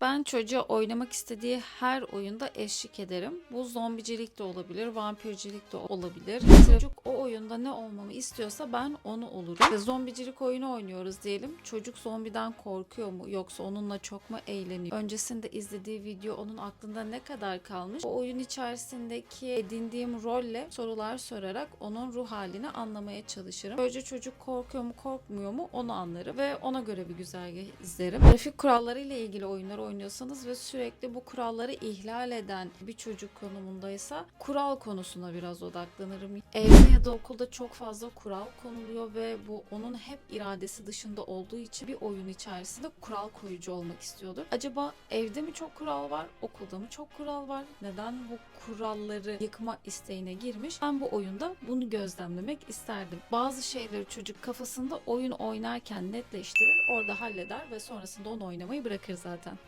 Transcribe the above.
Ben çocuğa oynamak istediği her oyunda eşlik ederim. Bu zombicilik de olabilir, vampircilik de olabilir. Çocuk o oyunda ne olmamı istiyorsa ben onu olurum. İşte zombicilik oyunu oynuyoruz diyelim. Çocuk zombiden korkuyor mu yoksa onunla çok mu eğleniyor? Öncesinde izlediği video onun aklında ne kadar kalmış? O oyun içerisindeki edindiğim rolle sorular sorarak onun ruh halini anlamaya çalışırım. Böylece çocuk korkuyor mu korkmuyor mu onu anlarım ve ona göre bir güzergah izlerim. Trafik kuralları ile ilgili oyunlar oynuyorsanız ve sürekli bu kuralları ihlal eden bir çocuk konumundaysa kural konusuna biraz odaklanırım. Evde ya da okulda çok fazla kural konuluyor ve bu onun hep iradesi dışında olduğu için bir oyun içerisinde kural koyucu olmak istiyordur. Acaba evde mi çok kural var, okulda mı çok kural var? Neden bu kuralları yıkma isteğine girmiş? Ben bu oyunda bunu gözlemlemek isterdim. Bazı şeyleri çocuk kafasında oyun oynarken netleştirir, orada halleder ve sonrasında onu oynamayı bırakır zaten.